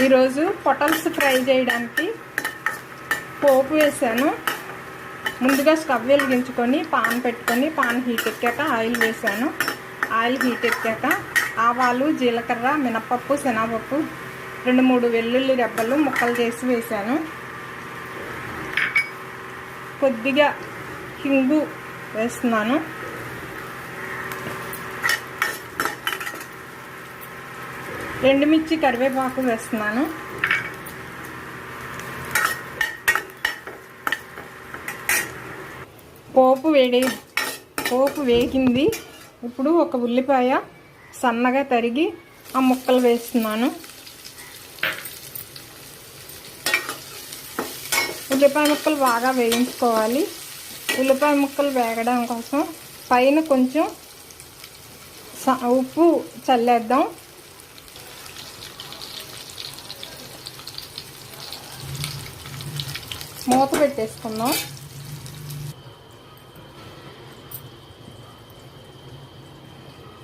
ఈరోజు potatoes fry చేయడానికి పోపు వేసాను. ముందుగా స్టవ్ వెలిగించుకొని పాన్ పెట్టుకొని పాన్ హీట్ ఎక్కాక ఆయిల్ వేసాను. ఆయిల్ హీట్ ఎక్కాక ఆవాలు జీలకర్ర మినపప్పు శనగపప్పు రెండు మూడు వెల్లుల్లి రెబ్బలు ముక్కలు చేసి వేసాను. కొద్దిగా హింగు వేస్తున్నాను. ఎండుమిర్చి కరివేపాకు వేస్తున్నాను. పోపు వేడి పోపు వేగింది. ఇప్పుడు ఒక ఉల్లిపాయ సన్నగా తరిగి ఆ ముక్కలు వేస్తున్నాను. ఉల్లిపాయ ముక్కలు బాగా వేయించుకోవాలి. ఉల్లిపాయ ముక్కలు వేగడం కోసం పైన కొంచెం ఉప్పు చల్లేద్దాం. మూత పెట్టేసుకుందాం.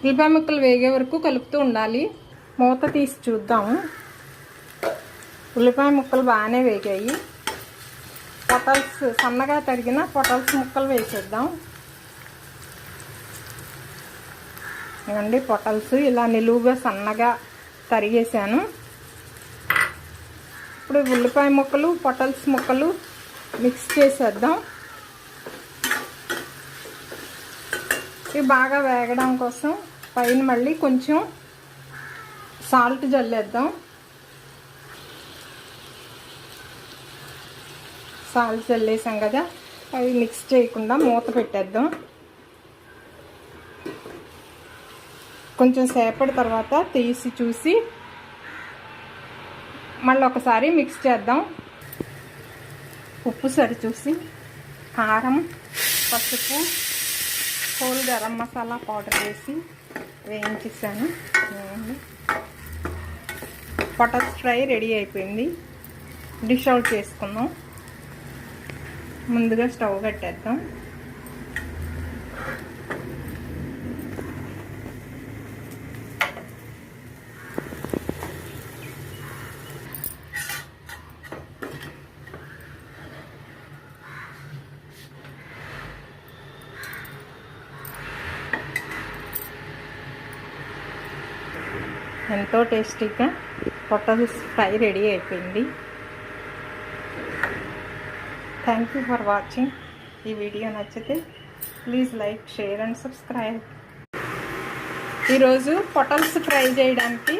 ఉల్లిపాయ ముక్కలు వేగే వరకు కలుపుతూ ఉండాలి. మూత తీసి చూద్దాం. ఉల్లిపాయ ముక్కలు బాగానే వేగాయి. పొటల్స్ సన్నగా తరిగిన పొటల్స్ ముక్కలు వేసేద్దాం. ఇవ్వండి పొటల్స్ ఇలా నిలువుగా సన్నగా తరిగేసాను ఇప్పుడు ఉల్లిపాయ ముక్కలు పొటల్స్ ముక్కలు మిక్స్ చేసేద్దాం. ఇవి బాగా వేగడం కోసం పైన మళ్ళీ కొంచెం సాల్ట్ జల్లేద్దాం. సాల్ట్ చల్లేసాం కదా అవి మిక్స్ చేయకుండా మూత పెట్టేద్దాం. కొంచెం సేపటి తర్వాత తీసి చూసి మళ్ళీ ఒకసారి మిక్స్ చేద్దాం. ఉప్పు సరి చూసి కారం పసుపు హోల్ గరం మసాలా పౌడర్ వేసి వేయించేసాను. పొటాస్ ఫ్రై రెడీ అయిపోయింది. డిష్ అవుట్ చేసుకుందాం. ముందుగా స్టవ్ కట్టేద్దాం. ఎంతో టేస్టీగా పొటల్స్ ఫ్రై రెడీ అయిపోయింది. థ్యాంక్ యూ ఫర్ వాచింగ్ ఈ వీడియో నచ్చితే please like share and subscribe ఈరోజు పొటల్స్ ఫ్రై చేయడానికి